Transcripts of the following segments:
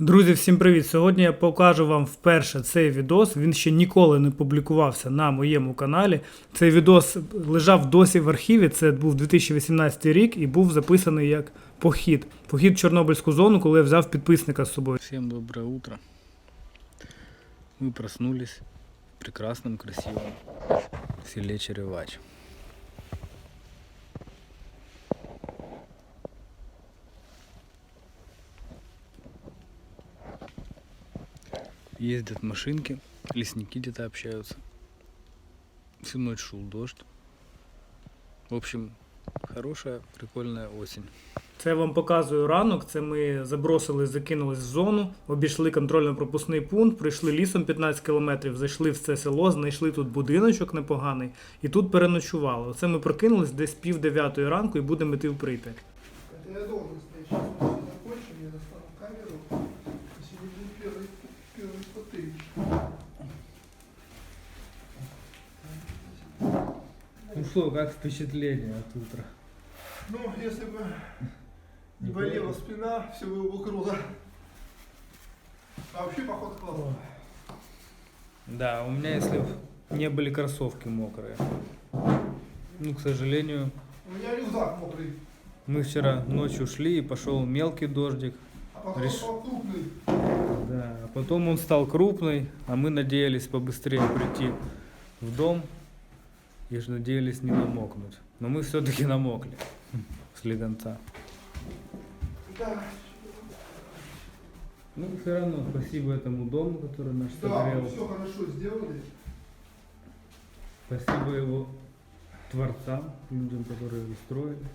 Друзі, всім привіт! Сьогодні я покажу вам вперше цей відос. Він ще ніколи не публікувався на моєму каналі. Цей відос лежав досі в архіві. Це був 2018 рік і був записаний як похід. Похід в Чорнобильську зону, коли я взяв підписника з собою. Всем доброе утро. Мы проснулись в прекрасном, красивом селе Черевач. Ездят машинки, лесники где-то общаются. Всю ночь шел дождь. В общем, хорошая, прикольная осень. Це я вам показую ранок. Це ми забросили, закинулись в зону, обійшли контрольно-пропускний пункт, пройшли лісом 15 кілометрів, зайшли в це село, знайшли тут будиночок непоганий і тут переночували. Оце ми прокинулись десь пів дев'ятої ранку і будемо йти в прип'ять. Это я должен стоять. Ну що, як впечатлення от утра? Ну, если бы не болела спина, все было бы круто. А вообще поход классный. Да, у меня если не были кроссовки мокрые. Ну, к сожалению, У меня рюкзак мокрый, мы вчера ночью шли и пошел мелкий дождик. а потом Реш- крупный. Да, а потом он стал крупный, а мы надеялись побыстрее прийти в дом и ж надеялись не намокнуть. Но мы все-таки намокли с леденца. Да, Ну, все равно спасибо этому дому, который нас да, согрел. все хорошо сделали. Спасибо его творцам, людям, которые устроили.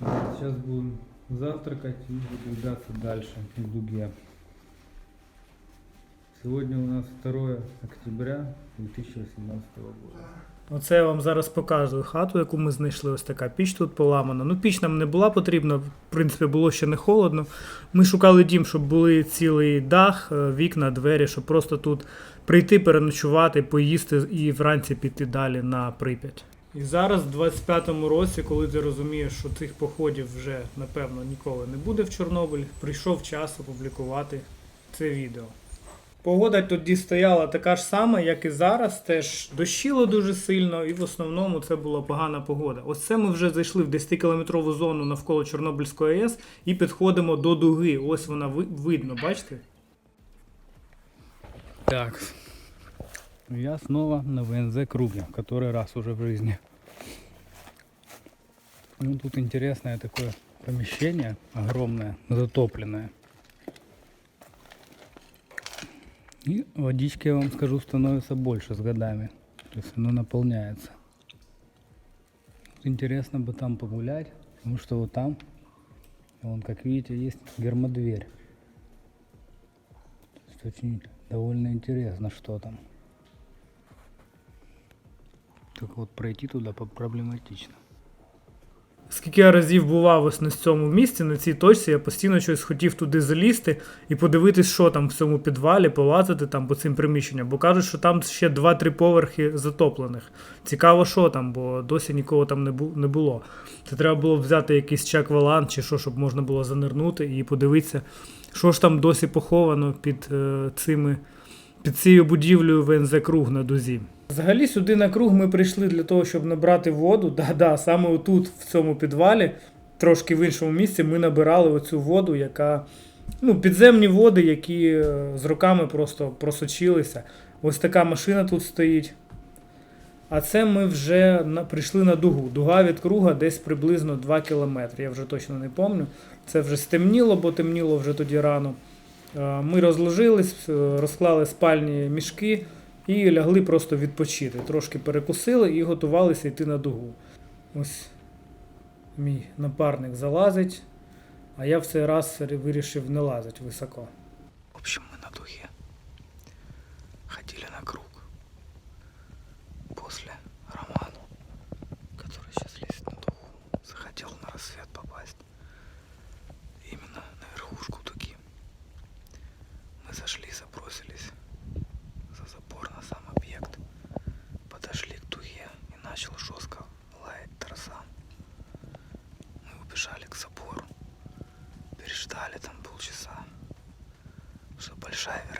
Вот, Сейчас будем завтракать и выдвигаться дальше к дуге. Сегодня у нас 2 октября 2018 года. Оце я вам зараз показую хату, яку ми знайшли. Ось така піч тут поламана. Ну, піч нам не була потрібна, в принципі, було ще не холодно. Ми шукали дім, щоб були цілий дах, е, вікна, двері, щоб просто тут прийти, переночувати, поїсти і вранці піти далі на Прип'ять. І зараз, в 25-му році, коли ти розумієш, що цих походів вже напевно ніколи не буде в Чорнобиль, прийшов час опублікувати це відео. Погода тоді стояла така ж сама, як і зараз. Теж дощило дуже сильно, і в основному це була погана погода. Ось це ми вже зайшли в 10-кілометрову зону навколо Чорнобильської АЕС і підходимо до дуги. Ось вона видно, бачите? Так, я снова на ВНЗ круге, который раз уже в жизни. Ну, тут интересное такое помещение, огромное, затопленное. И водички, я вам скажу, становится больше с годами. То есть оно наполняется. Интересно бы там погулять, потому что вот там, вон, как видите, есть гермодверь. То есть очень довольно интересно, что там. Только вот пройти туда по- проблематично. Скільки я разів бував ось на цьому місці, на цій точці, я постійно щось хотів туди залізти і подивитись, що там в цьому підвалі, полазити там по цим приміщенням. Бо кажуть, що там ще 2-3 поверхи затоплених. Цікаво, що там, бо досі нікого там не, було. Це треба було взяти якийсь чек-валан чи що, щоб можна було занирнути і подивитися, що ж там досі поховано під е, цими. Під цією будівлею ВНЗ Круг на дузі. Взагалі сюди на круг ми прийшли для того, щоб набрати воду. Да-да, саме отут, в цьому підвалі, трошки в іншому місці, ми набирали оцю воду, яка. Ну, підземні води, які е, з роками просто просочилися. Ось така машина тут стоїть. А це ми вже прийшли на дугу. Дуга від круга десь приблизно 2 кілометри. Я вже точно не пам'ятаю. Це вже стемніло, бо темніло вже тоді рано. Е, Ми розложились, е, розклали спальні мішки і лягли просто відпочити. Трошки перекусили і готувалися йти на дугу. Ось мій напарник залазить, а я в цей раз вирішив не лазити високо. В общем, ми на дугі. ходили на круг. Что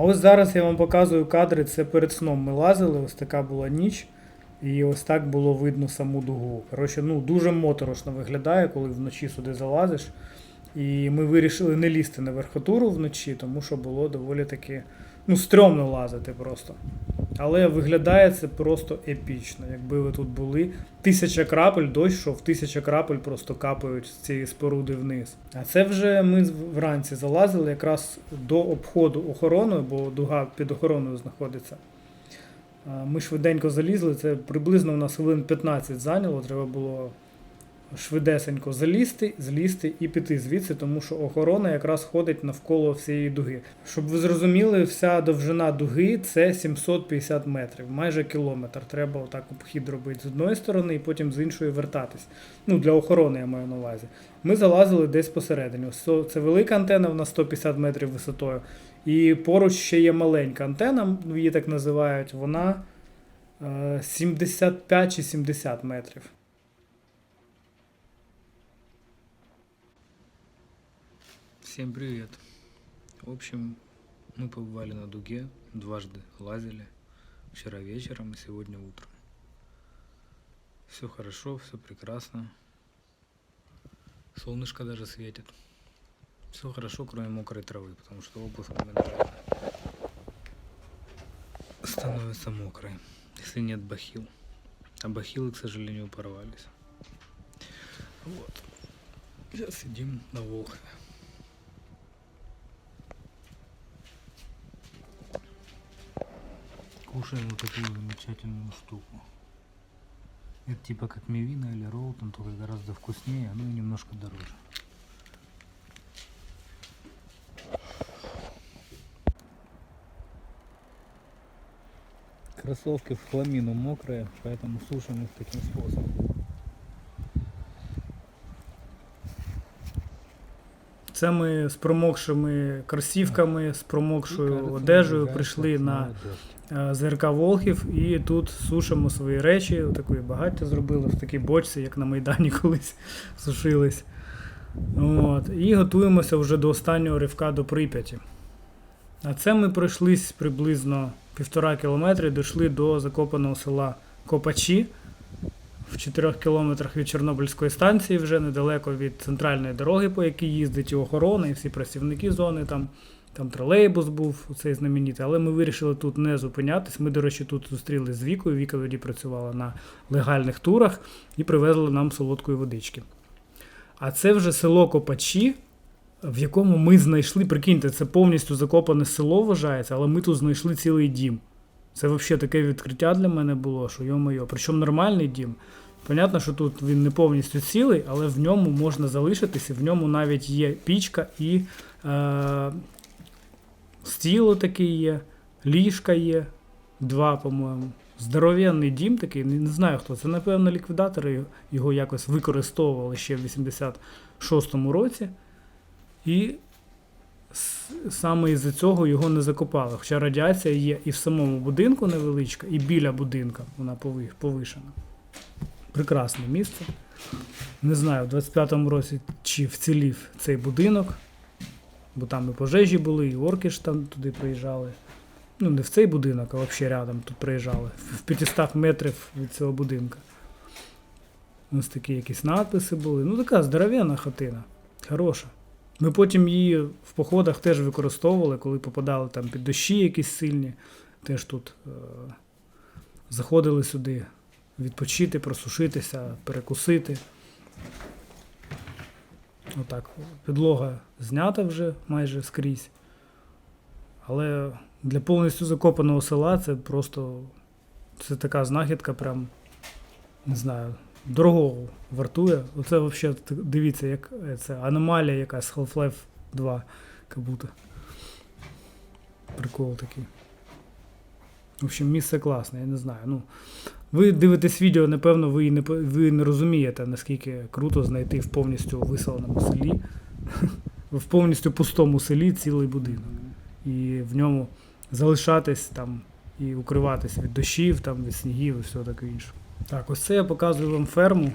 А ось зараз я вам показую кадри, це перед сном ми лазили, ось така була ніч, і ось так було видно саму дугу. Коротше, ну дуже моторошно виглядає, коли вночі сюди залазиш. І ми вирішили не лізти на верхотуру вночі, тому що було доволі таки ну, стрьомно лазити просто. Але виглядає це просто епічно. Якби ви тут були, тисяча крапель, дощ, йшов, тисяча крапель просто капають з цієї споруди вниз. А це вже ми вранці залазили якраз до обходу охороною, бо дуга під охороною знаходиться. Ми швиденько залізли, це приблизно у нас хвилин 15 зайняло, треба було швидесенько залізти, злізти і піти звідси, тому що охорона якраз ходить навколо всієї дуги. Щоб ви зрозуміли, вся довжина дуги це 750 метрів, майже кілометр. Треба отак обхід робити з одної сторони і потім з іншої вертатись. Ну, для охорони я маю на увазі. Ми залазили десь посередині. Це- велика антенна, вона 150 метрів висотою. І поруч ще є маленька антенна, ну, її так називають, вона е, 75 чи 70 метрів. Всем привет. В общем, мы побывали на дуге, дважды лазили. Вчера вечером и сегодня утром. Все хорошо, все прекрасно. Солнышко даже светит. Все хорошо, кроме мокрой травы, потому что обувь моментально становится мокрой, если нет бахил. А бахилы, к сожалению, порвались. Вот. Сейчас сидим на Волхове. Кушаем вот такую замечательную штуку. Это типа как мивина или роутон, только гораздо вкуснее, ну и немножко дороже. Кроссовки в хламину мокрые, поэтому сушим их таким способом. Це ми з промокшими кросівками, з промокшою одежею прийшли на е, ЗРК Волхів і тут сушимо свої речі. Таке багаття зробили в такій бочці, як на Майдані колись сушились. От. І готуємося вже до останнього ривка до Прип'яті. А це ми пройшлись приблизно півтора кілометри, дійшли до закопаного села Копачі. В 4 кілометрах від Чорнобильської станції, вже недалеко від центральної дороги, по якій їздить і охорона, і всі працівники зони. Там, там тролейбус був цей знаменитий. Але ми вирішили тут не зупинятись. Ми, до речі, тут зустрілися з Вікою. Віка тоді працювала на легальних турах і привезли нам солодкої водички. А це вже село Копачі, в якому ми знайшли, прикиньте, це повністю закопане село вважається, але ми тут знайшли цілий дім. Це взагалі таке відкриття для мене було, що йо-моє. Причому нормальний дім. Понятно, що тут він не повністю цілий, але в ньому можна залишитися, в ньому навіть є пічка і е, стіло такий є, ліжка є, два, по-моєму. Здоровенний дім такий, не, знаю хто. Це, напевно, ліквідатори його якось використовували ще в 86-му році. І саме із-за цього його не закопали. Хоча радіація є і в самому будинку невеличка, і біля будинка вона повишена. Прекрасне місце. Не знаю, в 25-му році чи вцілів цей будинок, бо там і пожежі були, і орки ж там туди приїжджали. Ну, не в цей будинок, а взагалі рядом тут приїжджали. В 500 метрів від цього будинка. Ось такі якісь надписи були. Ну, така здоровенна хатина. Хороша. Ми потім її в походах теж використовували, коли попадали там під дощі якісь сильні. Теж тут е- заходили сюди відпочити, просушитися, перекусити. Отак, підлога знята вже майже скрізь. Але для повністю закопаного села це просто це така знахідка, прям не знаю, дорого вартує. Оце взагалі дивіться, як е, це аномалія якась Half-Life 2, як будто. Прикол такий. В общем, місце класне, я не знаю. Ну, ви дивитесь відео, напевно, ви не, ви не розумієте, наскільки круто знайти в повністю виселеному селі, в повністю пустому селі цілий будинок. І в ньому залишатись там і укриватися від дощів, там, від снігів і все таке інше. Так, ось це я показую вам ферму.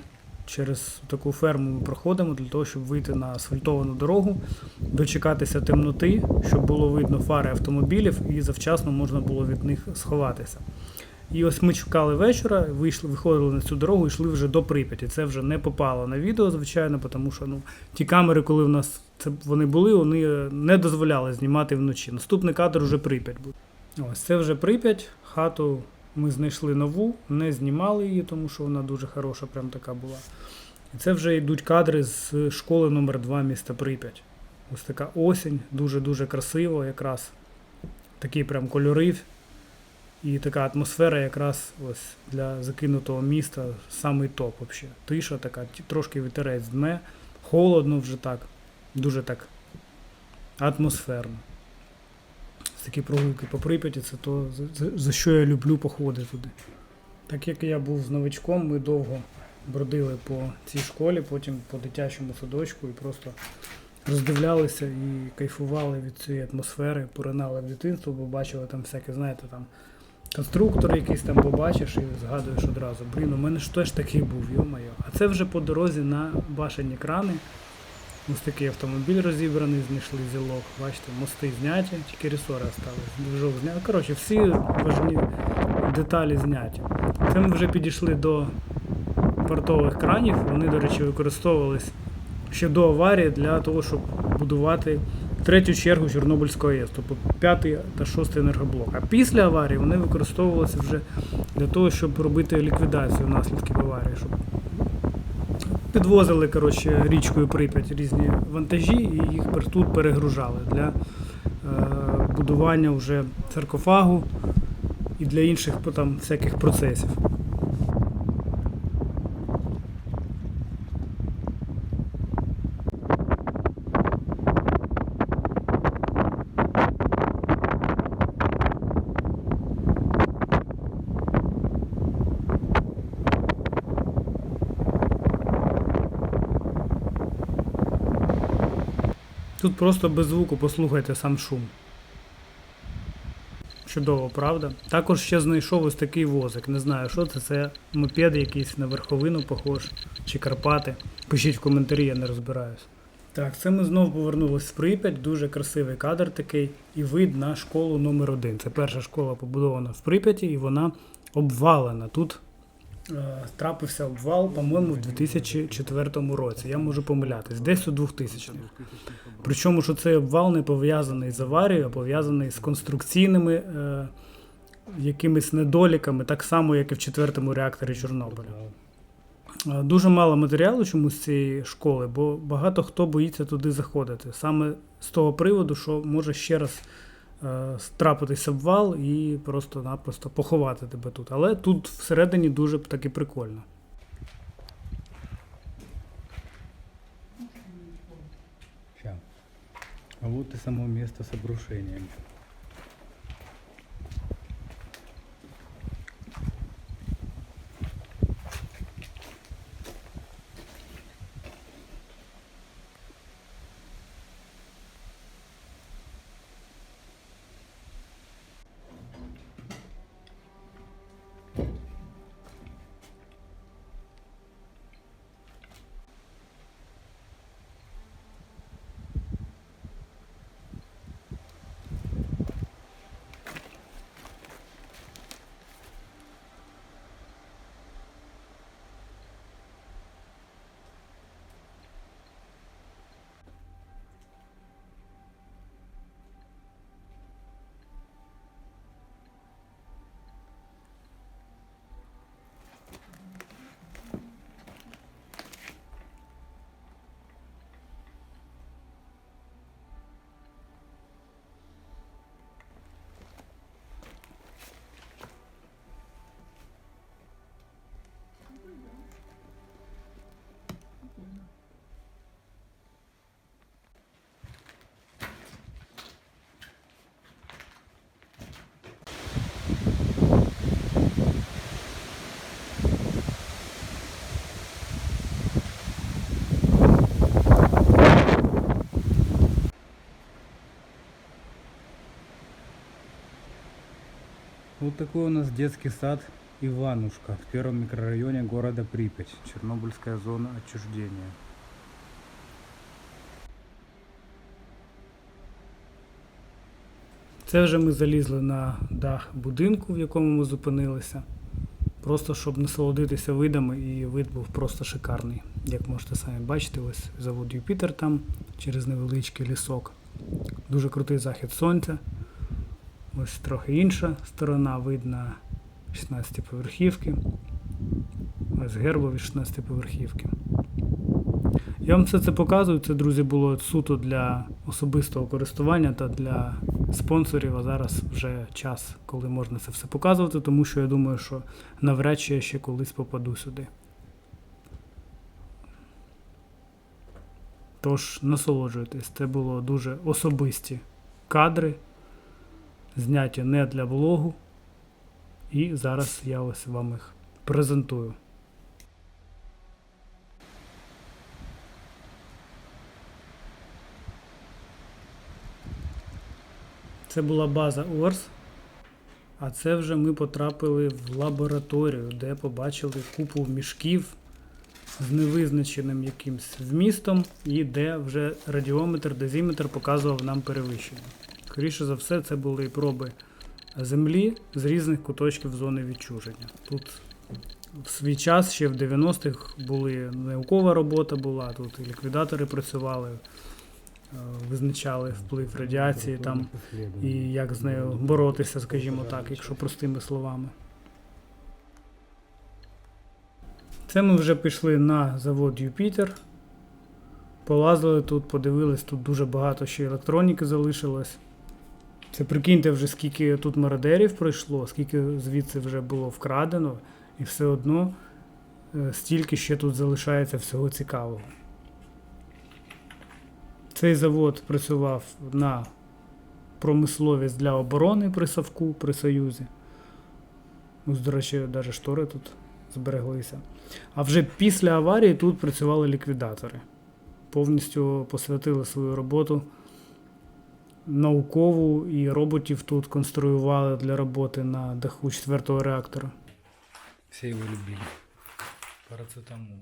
Через таку ферму ми проходимо для того, щоб вийти на асфальтовану дорогу, дочекатися темноти, щоб було видно фари автомобілів і завчасно можна було від них сховатися. І ось ми чекали вечора, вийшли, виходили на цю дорогу і йшли вже до Прип'яті. Це вже не попало на відео, звичайно, тому що ну, ті камери, коли в нас це вони були, вони е, не дозволяли знімати вночі. Наступний кадр вже Прип'ять буде. Ось це вже Прип'ять. Хату ми знайшли нову, не знімали її, тому що вона дуже хороша, прям така була. І це вже йдуть кадри з школи номер 2 міста Прип'ять. Ось така осінь, дуже-дуже красиво, якраз такі прям кольори. І така атмосфера якраз ось для закинутого міста самий топ взагалі. Тиша така, трошки вітерець дме, холодно вже так, дуже так атмосферно. Такі прогулки по Прип'яті, це то, за, що я люблю походити туди. Так як я був з новичком, ми довго бродили по цій школі, потім по дитячому садочку і просто роздивлялися і кайфували від цієї атмосфери, поринали в дитинство, бо бачили там всяке, знаєте, там конструктор якийсь там побачиш і згадуєш одразу. Блін, у мене ж теж такий був, йо-моє. А це вже по дорозі на башені крани. Ось такий автомобіль розібраний, знайшли зілок. Бачите, мости зняті, тільки ресори остались. Движок зняти. Коротше, всі важні деталі зняті. Це ми вже підійшли до портових кранів. Вони, до речі, використовувались ще до аварії для того, щоб будувати третю чергу Чорнобильської АЕС, тобто п'ятий та шостий енергоблок. А після аварії вони використовувалися вже для того, щоб робити ліквідацію наслідків аварії, щоб підвозили коротше, річкою Прип'ять різні вантажі і їх тут перегружали для е, будування вже саркофагу і для інших там, всяких процесів. Тут просто без звуку послухайте сам шум. Чудово, правда? Також ще знайшов ось такий возик. Не знаю, що це. Це мопед якийсь на верховину похож, чи Карпати. Пишіть в коментарі, я не розбираюсь. Так, це ми знову повернулися в Прип'ять. Дуже красивий кадр такий. І вид на школу номер 1 Це перша школа побудована в Прип'яті, і вона обвалена. Тут трапився обвал, по-моєму, в 2004 році. Я можу помилятись, десь у 2000-х. Причому, що цей обвал не пов'язаний з аварією, а пов'язаний з конструкційними е, якимись недоліками, так само, як і в четвертому реакторі Чорнобиля. Е, Дуже мало матеріалу чомусь з цієї школи, бо багато хто боїться туди заходити. Саме з того приводу, що може ще раз е, трапитись обвал і просто-напросто поховати тебе тут. Але тут всередині дуже таки прикольно. А вот и само место с обрушением. Вот такой у нас детский сад Иванушка в первом микрорайоне города Припять. Чернобыльская зона отчуждения. Це вже ми залізли на дах будинку, в якому ми зупинилися. Просто щоб насолодитися видами, і вид був просто шикарний. Як можете самі бачити, ось завод Юпітер там через невеличкий лісок. Дуже крутий захід сонця. Ось трохи інша сторона, видно 16 поверхівки. Ось гербові 16 поверхівки. Я вам все це показую. Це, друзі, було суто для особистого користування та для спонсорів. А зараз вже час, коли можна це все показувати, тому що я думаю, що навряд чи я ще колись попаду сюди. Тож насолоджуйтесь, це було дуже особисті кадри, зняті не для влогу. І зараз я ось вам їх презентую. Це була база Орс. А це вже ми потрапили в лабораторію, де побачили купу мішків з невизначеним якимсь вмістом, і де вже радіометр, дозіметр показував нам перевищення. Скоріше за все, це були проби землі з різних куточків зони відчуження. Тут в свій час, ще в 90-х, були наукова робота була, тут і ліквідатори працювали, е, визначали вплив радіації там і як з нею боротися, скажімо так, якщо простими словами. Це ми вже пішли на завод Юпітер. Полазили тут, подивились, тут дуже багато ще електроніки залишилось. Це прикиньте вже, скільки тут мародерів пройшло, скільки звідси вже було вкрадено, і все одно е, стільки ще тут залишається всього цікавого. Цей завод працював на промисловість для оборони при Савку, при Союзі. Ось, до речі, навіть штори тут збереглися. А вже після аварії тут працювали ліквідатори. Повністю посвятили свою роботу наукову і роботів тут конструювали для роботи на даху четвертого реактора. Все его любили. Парацетамол.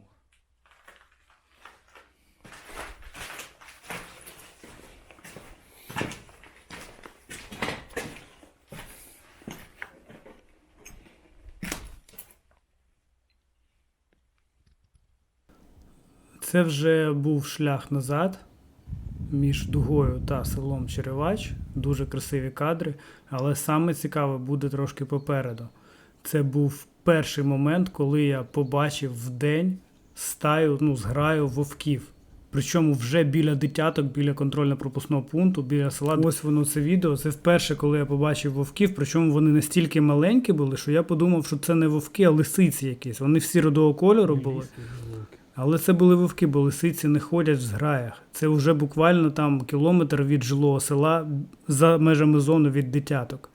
Це вже був шлях назад між дугою та селом Черевач. Дуже красиві кадри, але саме цікаве буде трошки попереду. Це був перший момент, коли я побачив вдень стаю, ну, зграю вовків. Причому вже біля дитяток, біля контрольно-пропускного пункту, біля села. Ось воно це відео. Це вперше, коли я побачив вовків. Причому вони настільки маленькі були, що я подумав, що це не вовки, а лисиці якісь. Вони всі родового кольору були. Але це були вовки, бо лисиці не ходять в зграях. Це вже буквально там кілометр від жилого села за межами зони від дитяток.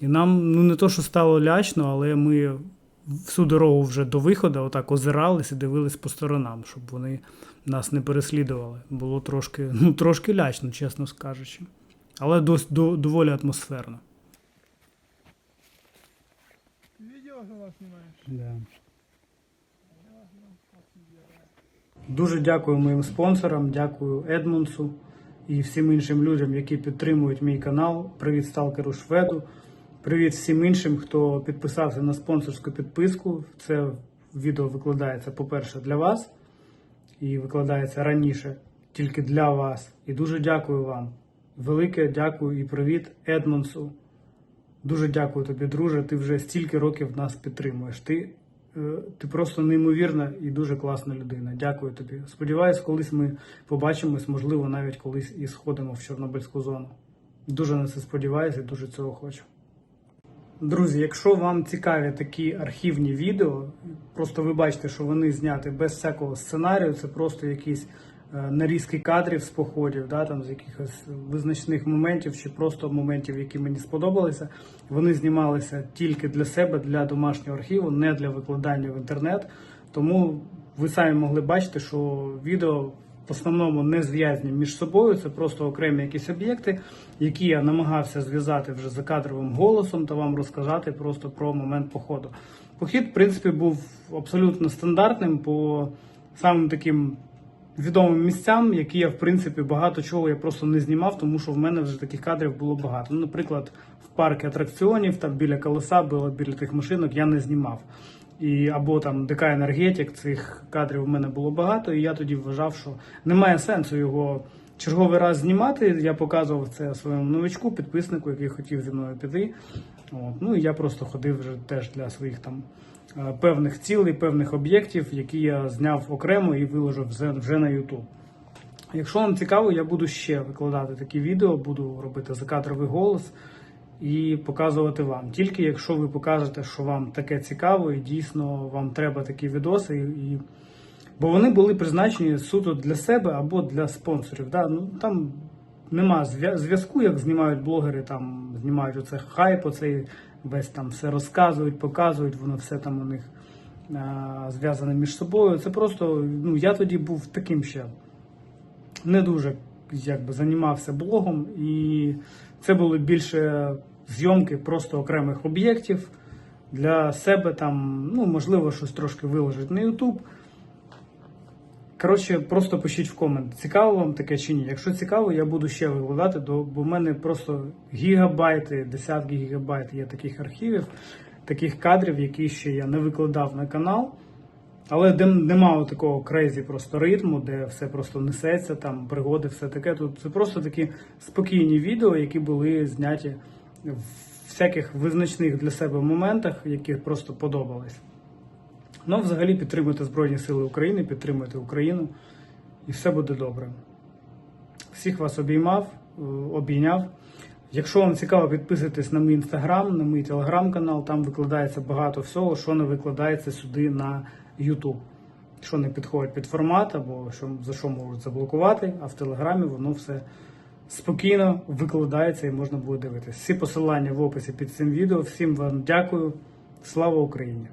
І нам ну не то, що стало лячно, але ми всю дорогу вже до виходу отак озирались і дивились по сторонам, щоб вони нас не переслідували. Було трошки, ну, трошки лячно, чесно скажучи. Але дос, до, доволі атмосферно. Видео за вас снимаешь? Да. Дуже дякую моїм спонсорам, дякую Едмунсу і всім іншим людям, які підтримують мій канал. Привіт сталкеру Шведу. Привіт всім іншим, хто підписався на спонсорську підписку. Це відео викладається, по-перше, для вас і викладається раніше тільки для вас. І дуже дякую вам. Велике дякую і привіт Едмунсу. Дуже дякую тобі, друже. Ти вже стільки років нас підтримуєш. Ти, ти просто неймовірна і дуже класна людина. Дякую тобі. Сподіваюсь, колись ми побачимось, можливо, навіть колись і сходимо в Чорнобильську зону. Дуже на це сподіваюся і дуже цього хочу. Друзі, якщо вам цікаві такі архівні відео, просто ви бачите, що вони зняті без всякого сценарію, це просто якісь е, нарізки кадрів з походів, да, там, з якихось визначних моментів чи просто моментів, які мені сподобалися. Вони знімалися тільки для себе, для домашнього архіву, не для викладання в інтернет. Тому ви самі могли бачити, що відео в основному не зв'язані між собою. Це просто окремі якісь об'єкти, які я намагався зв'язати вже за кадровим голосом та вам розказати просто про момент походу. Похід, в принципі, був абсолютно стандартним по самим таким відомим місцям, які я, в принципі, багато чого я просто не знімав, тому що в мене вже таких кадрів було багато. Ну, наприклад, в парку атракціонів, там біля колеса, було біля тих машинок, я не знімав. І або там ДК енергетик, цих кадрів у мене було багато, і я тоді вважав, що немає сенсу його черговий раз знімати. Я показував це своєму новичку, підписнику, який хотів зі мною піти. От. Ну і я просто ходив вже теж для своїх там певних цілей, певних об'єктів, які я зняв окремо і виложив вже, на YouTube. Якщо вам цікаво, я буду ще викладати такі відео, буду робити закадровий голос і показувати вам. Тільки якщо ви покажете, що вам таке цікаво, і дійсно вам треба такі відоси, і... бо вони були призначені суто для себе або для спонсорів. Да? Ну, там нема зв'язку, як знімають блогери, там знімають оце хайп, оцей весь там все розказують, показують, воно все там у них зв'язане між собою. Це просто, ну я тоді був таким ще не дуже якби займався блогом, і це були більше зйомки просто окремих об'єктів для себе там, ну можливо, щось трошки виложити на YouTube. Коротше, просто пишіть в комент, цікаво вам таке чи ні. Якщо цікаво, я буду ще викладати, бо в мене просто гігабайти, десятки гігабайт є таких архівів, таких кадрів, які ще я не викладав на канал. Але де немає такого крейзі просто ритму, де все просто несеться, там пригоди, все таке. Тут це просто такі спокійні відео, які були зняті в всяких визначних для себе моментах, які просто подобались. Ну, взагалі, підтримуйте Збройні Сили України, підтримуйте Україну, і все буде добре. Всіх вас обіймав, е, обійняв. Якщо вам цікаво, підписуйтесь на мій інстаграм, на мій телеграм-канал. Там викладається багато всього, що не викладається сюди на YouTube. Що не підходить під формат, або що, за що можуть заблокувати, а в телеграмі воно все спокійно викладається і можна буде дивитися. Всі посилання в описі під цим відео. Всім вам дякую. Слава Україні!